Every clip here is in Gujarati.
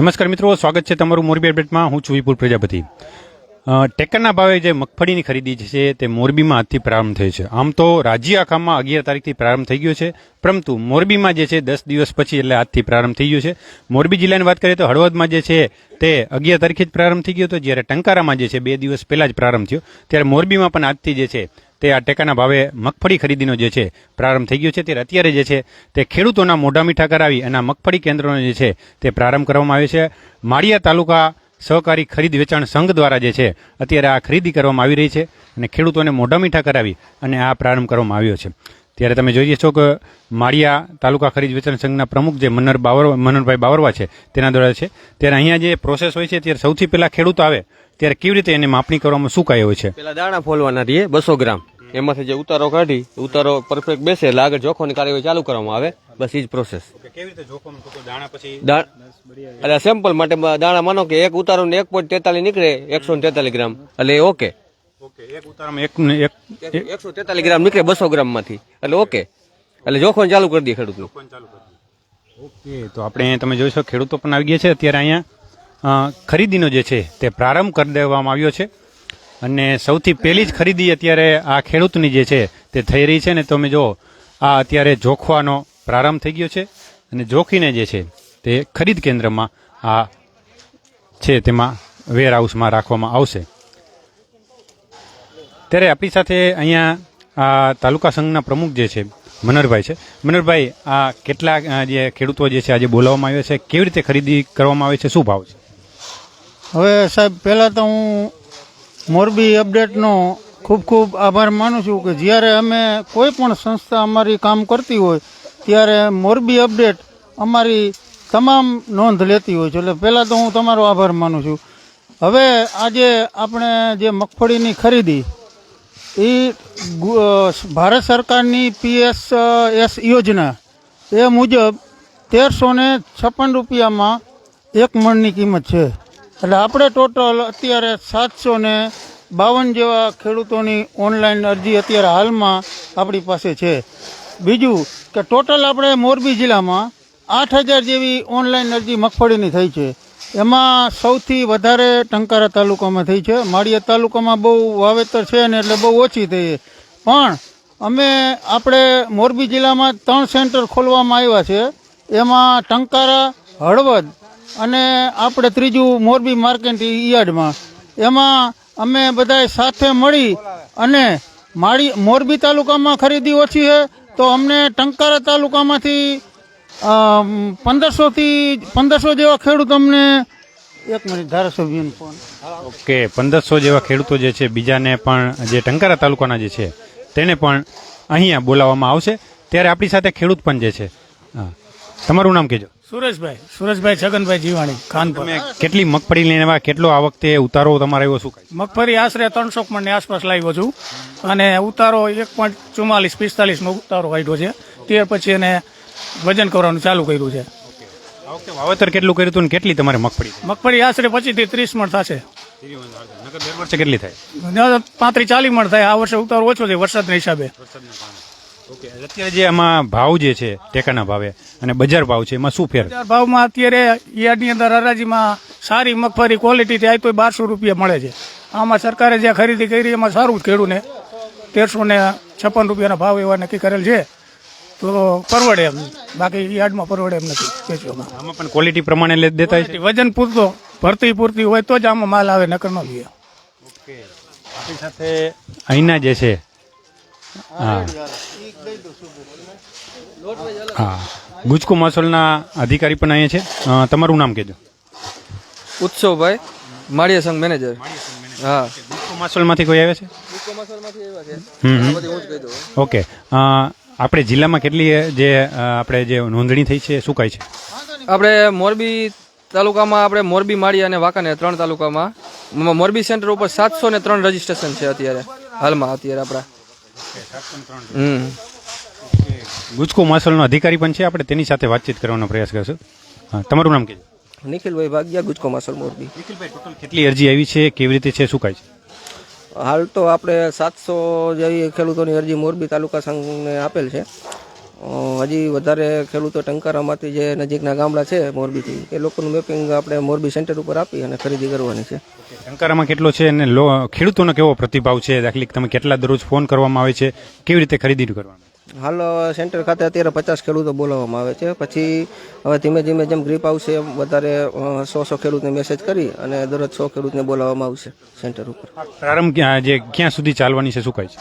નમસ્કાર મિત્રો, સ્વાગત છે તમારું મોરબી અપડેટમાં. હું છું વિપુલ પ્રજાપતિ. ટેકરના ભાવે જે મગફળીની ખરીદી છે તે મોરબીમાં આજથી પ્રારંભ થઈ છે. આમ તો રાજ્ય આખામાં અગિયાર તારીખથી પ્રારંભ થઈ ગયો છે. પરંતુ મોરબીમાં જે છે દસ દિવસ પછી એટલે આજથી પ્રારંભ થઈ ગયો છે. મોરબી જિલ્લાની વાત કરીએ તો હળવદમાં જે છે તે અગિયાર તારીખે જ પ્રારંભ થઈ ગયો હતો. જ્યારે ટંકારામાં જે છે બે દિવસ પહેલાં જ પ્રારંભ થયો. ત્યારે મોરબીમાં પણ આજથી જે છે તે આ ટેકાના ભાવે મગફળી ખરીદીનો જે છે પ્રારંભ થઈ ગયો છે. ત્યારે અત્યારે જે છે તે ખેડૂતોના મોઢા મીઠા કરાવી અને મગફળી કેન્દ્રોનો જે છે તે પ્રારંભ કરવામાં આવ્યો છે. માળિયા તાલુકા સહકારી ખરીદ વેચાણ સંઘ દ્વારા જે છે અત્યારે આ ખરીદી કરવામાં આવી રહી છે અને ખેડૂતોને મોઢા મીઠા કરાવી અને આ પ્રારંભ કરવામાં આવ્યો છે. ત્યારે તમે જોઈએ છો કે માળિયા તાલુકા ખરીદ વેચાણ સંઘના પ્રમુખ જે મનર બાવર મનરભાઈ બાવરવા છે, તેના દ્વારા છે. ત્યારે અહીંયા જે પ્રોસેસ હોય છે, ત્યારે સૌથી પહેલાં ખેડૂત આવે ત્યારે કેવી રીતે એની માપણી કરવામાં શું કાંઈ હોય છે? પેલા દાણા ફોલવાના રહીએ બસો ગ્રામ. એમાંથી જે ઉતારો કાઢી ઉતારો પરફેક્ટ બેસે એટલે આગળ જોખોની કાર્યવાહી ચાલુ કરવામાં આવે બસ એ જ પ્રોસેસ એટલે સેમ્પલ માટે દાણા માનો કે એક ઉતારો ને એક પોઈન્ટ તેતાલીસ નીકળે એકસો ને તેતાલીસ ગ્રામ. એટલે ઓકે એકસો તેતાલીસ ગ્રામ નીકળે બસો ગ્રામમાંથી એટલે ઓકે એટલે જોખમ ચાલુ કરી દે ખેડૂતનું. ઓકે તો આપણે તમે જોઈ શકો ખેડૂતો પણ આવી ગયા છે અત્યારે અહીંયા. ખરીદીનો જે છે તે પ્રારંભ કરી દેવામાં આવ્યો છે. અને સૌથી પહેલી જ ખરીદી અત્યારે આ ખેડૂતની જે છે તે થઈ રહી છે ને તમે જો, આ અત્યારે જોખવાનો પ્રારંભ થઈ ગયો છે. અને જોખીને જે છે તે ખરીદ કેન્દ્રમાં આ છે તેમાં વેર હાઉસમાં રાખવામાં આવશે. ત્યારે આપણી સાથે અહીંયા આ તાલુકા સંઘના પ્રમુખ જે છે, મનોહરભાઈ છે. મનોહરભાઈ, આ કેટલા જે ખેડૂતો જે છે આજે બોલાવવામાં આવ્યા છે, કેવી રીતે ખરીદી કરવામાં આવે છે, શું ભાવ છે? હવે સાહેબ, પહેલાં તો હું મોરબી અપડેટનો ખૂબ ખૂબ આભાર માનું છું કે જ્યારે અમે કોઈ પણ સંસ્થા અમારી કામ કરતી હોય, ત્યારે મોરબી અપડેટ અમારી તમામ નોંધ લેતી હોય છે. એટલે પહેલાં તો હું તમારો આભાર માનું છું. હવે આજે આપણે જે મગફળીની ખરીદી એ ભારત સરકારની પીએસ એસ યોજના એ મુજબ તેરસો ને છપ્પન રૂપિયામાં એક મણની કિંમત છે. એટલે આપણે ટોટલ અત્યારે સાતસો ને બાવન જેવા ખેડૂતોની ઓનલાઈન અરજી અત્યારે હાલમાં આપણી પાસે છે. બીજું કે ટોટલ આપણે મોરબી જિલ્લામાં આઠ હજાર જેવી ઓનલાઈન અરજી મગફળીની થઈ છે. એમાં સૌથી વધારે ટંકારા તાલુકામાં થઈ છે. માળિયા તાલુકામાં બહુ વાવેતર છે ને એટલે બહુ ઓછી થઈ પણ અમે આપણે મોરબી જિલ્લામાં ત્રણ સેન્ટર ખોલવામાં આવ્યા છે. એમાં ટંકારા, હળવદ અને આપણે ત્રીજું મોરબી માર્કેટ યાર્ડમાં. એમાં અમે બધાએ સાથે મળી અને માળી મોરબી તાલુકામાં ખરીદી ઓછી છે તો અમને ટંકારા તાલુકામાંથી પંદરસોથી પંદરસો જેવા ખેડૂત અમને એક મિનિટ, ધારાસભ્યનો ઓકે, પંદરસો જેવા ખેડૂતો જે છે, બીજાને પણ જે ટંકારા તાલુકાના જે છે, તેને પણ અહીંયા બોલાવવામાં આવશે. ત્યારે આપણી સાથે ખેડૂત પણ જે છે. હા. તમારું નામ કહેજો સુરેશભાઈ સુરેશભાઈ છગનભાઈ જીવાણી ખાનપુર. કેટલી મગફળી લઈને આવ્યા? કેટલો આ વખતે ઉતારો તમારે એવો શું મગફળી આશરે ત્રણસો મણની આસપાસ લાવ્યો છું. અને ઉતારો એક પોઈન્ટ ચુમ્માલીસ પિસ્તાલીસનો ઉતારો કાઢ્યો છે. ત્યાર પછી એને વજન કરવાનું ચાલુ કર્યું છે. આ વખતે વાવેતર કેટલું કર્યું હતું ને કેટલી તમારે મગફળી? મગફળી આશરે પચીસથી ત્રીસ મણ થશે. નકર દર વર્ષે કેટલી થાય? પાંત્રીસ ચાલીસ મણ થાય. આ વર્ષે ઉતારો ઓછો છે વરસાદના હિસાબે. ઓકે અત્યારે જે આમાં ભાવ જે છે ટેકાના ભાવે અને બજાર ભાવ છે એમાં શું ફેર? બજાર ભાવમાં અત્યારે યાર્ડની અંદર હરાજીમાં સારી મગફળી ક્વોલિટી થાય તો બારસો રૂપિયા મળે છે. આમાં સરકારે જે ખરીદી કરી એમાં સારું ખેડૂને તેરસો ને છપ્પન રૂપિયાના ભાવ એવા નક્કી કરેલ છે. તો પરવડે એમ બાકી યાર્ડમાં પરવડે એમ નથી વેચવામાં. આમાં પણ ક્વોલિટી પ્રમાણે દેતા છે વજન પૂરતો ભરતી પૂરતી હોય તો જ આમાં માલ આવે નકર ન લઈએ આપણી સાથે અહીંના જે છે હા. હા. ગુજકો માસોલના અધિકારી પણ અહીંયા છે. તમારું નામ કહેજો. ઉત્સવભાઈ માળિયા સંઘ મેનેજર. હા. ગુજકો માસોલમાંથી કોઈ આવે છે. ઓકે. આપણે જિલ્લામાં કેટલી જે આપણે જે નોંધણી થઈ છે શું કહે છે? આપણે મોરબી તાલુકામાં આપણે મોરબી માળિયા અને વાંકાને ત્રણ તાલુકામાં. મોરબી સેન્ટર ઉપર સાતસો ને ત્રણ રજીસ્ટ્રેશન છે અત્યારે હાલમાં અત્યારે આપણા. ગુજકો માસલનો અધિકારી પણ છે. આપણે તેની સાથે વાતચીત કરવાનો પ્રયાસ કરશું. હા તમારું નામ કહેજો. નિખિલભાઈ ભાગ્યા ગુજકો માસલ મોરબી. કેટલી અરજી આવી છે? કેવી રીતે છે? શું કાય છે? હાલ તો આપણે સાતસો જેવી ખેડૂતોની અરજી મોરબી તાલુકા સંઘને આપેલ છે. હજી વધારે ખેડૂતો ટંકારામાંથી જે નજીકના ગામડા છે મોરબીથી એ લોકોનું મેપિંગ આપણે મોરબી સેન્ટર ઉપર આપી અને ખરીદી કરવાની છે. ટંકારામાં કેટલો છે અને ખેડૂતોનો કેવો પ્રતિભાવ છે? દાખલી તમે કેટલા દરરોજ ફોન કરવામાં આવે છે? કેવી રીતે ખરીદી કરવાની? હાલ સેન્ટર ખાતે અત્યારે પચાસ ખેડૂતો બોલાવવામાં આવે છે. પછી હવે ધીમે ધીમે જેમ ગ્રીપ આવશે એમ વધારે સો સો ખેડૂતને મેસેજ કરી અને દરરોજ સો ખેડૂતને બોલાવવામાં આવશે સેન્ટર ઉપર. પ્રારંભ ક્યાં જે ક્યાં સુધી ચાલવાની છે શું કહે છે?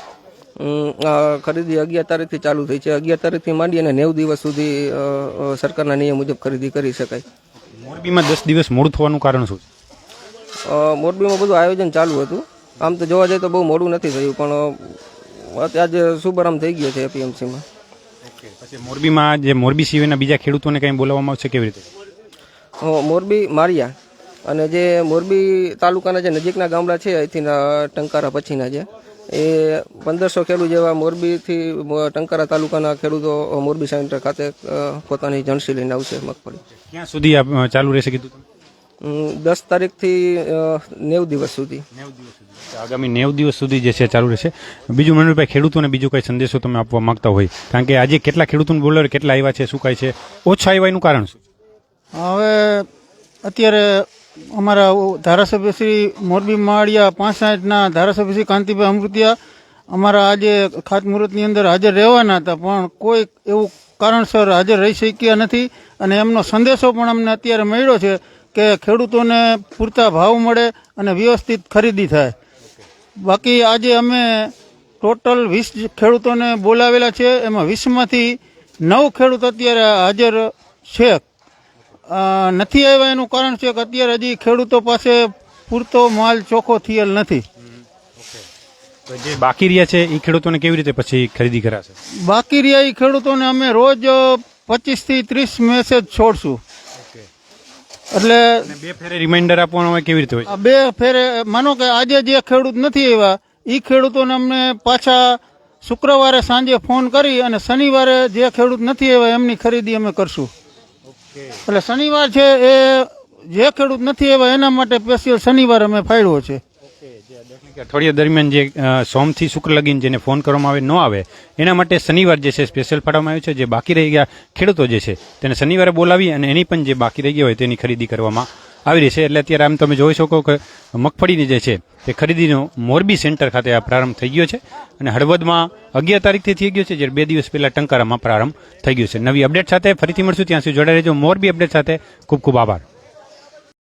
ખરીદી અગિયાર તારીખથી ચાલુ થઈ છે. અગિયાર તારીખથી માંડી અને નેવું દિવસ સુધી સરકારના નિયમ મુજબ ખરીદી કરી શકાય. મોરબીમાં દસ દિવસ મોડું થવાનું કારણ શું મોરબીમાં બધું આયોજન ચાલુ હતું. આમ તો જોવા જઈએ તો બહુ મોડું નથી થયું પણ અત્યારે આજે શુભારંભ થઈ ગયો છે એપીએમસીમાં. પછી મોરબીમાં જે મોરબી સિવાયના બીજા ખેડૂતોને કંઈ બોલાવવામાં આવશે કેવી રીતે? મોરબી મારિયા અને જે મોરબી તાલુકાના જે નજીકના ગામડા છે અહીંથી ટંકારા પછીના જે એ પંદરસો ખેડૂત જેવા મોરબીથી ટંકારા તાલુકાના ખેડૂતો મોરબી સેન્ટર ખાતે પોતાની જણસી લઈને આવશે મગફળી. ક્યાં સુધી આ ચાલુ રહેશે કીધું દસ તારીખથી નેવ નેવું દિવસ સુધી. આગામી નેવ દિવસ સુધી જે છે ચાલુ રહેશે. બીજું મનોજભાઈ ખેડૂતોને બીજો કઈ સંદેશો તમે આપવા માંગતા હોય? કારણ કે આજે કેટલા ખેડૂતોને બોલાવે કેટલા આવ્યા છે શું કહે છે? ઓછા આવ્યા એનું કારણ શું હવે અત્યારે અમારા ધારાસભ્ય શ્રી મોરબી માળિયા પાંસઠના ધારાસભ્ય શ્રી કાંતિભાઈ અમૃતિયા અમારા આજે ખાતમુહૂર્તની અંદર હાજર રહેવાના હતા, પણ કોઈ એવું કારણસર હાજર રહી શક્યા નથી અને એમનો સંદેશો પણ અમને અત્યારે મળ્યો છે કે ખેડૂતોને પૂરતા ભાવ મળે અને વ્યવસ્થિત ખરીદી થાય. બાકી આજે અમે ટોટલ વીસ ખેડૂતોને બોલાવેલા છે, એમાં વીસમાંથી નવ ખેડૂત અત્યારે હાજર છે. નથી આવ્યા એનું કારણ છે કે અત્યારે હજી ખેડૂતો પાસે પૂરતો માલ ચોખ્ખો થયેલ નથી. તો જે બાકી રહ્યા છે એ ખેડૂતોને કેવી રીતે પછી ખરીદી કરાશે? બાકી રહ્યા એ ખેડૂતોને અમે રોજ પચીસથી ત્રીસ મેસેજ છોડશું. એટલે બે ફેરે રિમાઇન્ડર આપવાનો હોય કેવી રીતે હોય? બે ફેરે માનો કે આજે જે ખેડૂત નથી આવ્યા એ ખેડૂતોને અમને પાછા શુક્રવારે સાંજે ફોન કરી અને શનિવારે જે ખેડૂત નથી આવ્યા એમની ખરીદી અમે કરશું. એટલે શનિવાર છે એ જે ખેડૂત નથી એવા, એના માટે સ્પેશિયલ શનિવાર અમે ફાળ્યો છે. અઠવાડિયા દરમિયાન જે સોમથી શુક્ર લગીન જેને ફોન કરવામાં આવે, ન આવે, એના માટે શનિવાર જે છે સ્પેશિયલ ફાળવવામાં આવ્યું છે. જે બાકી રહી ગયા ખેડૂતો જે છે, તેને શનિવારે બોલાવી અને એની પણ જે બાકી રહી ગયા હોય તેની ખરીદી કરવામાં આવી રહી છે. એટલે અત્યારે આમ તમે જોઈ શકો કે મગફળીની જે છે, તે ખરીદીનો મોરબી સેન્ટર ખાતે આ પ્રારંભ થઈ ગયો છે અને હળવદમાં અગિયાર તારીખથી થઈ ગયો છે, જ્યારે બે દિવસ પહેલા ટંકારામાં પ્રારંભ થઈ ગયો છે. નવી અપડેટ સાથે ફરીથી મળશું. ત્યાં સુધી જોડાઈ રહેજો. મોરબી અપડેટ સાથે ખૂબ ખૂબ આભાર.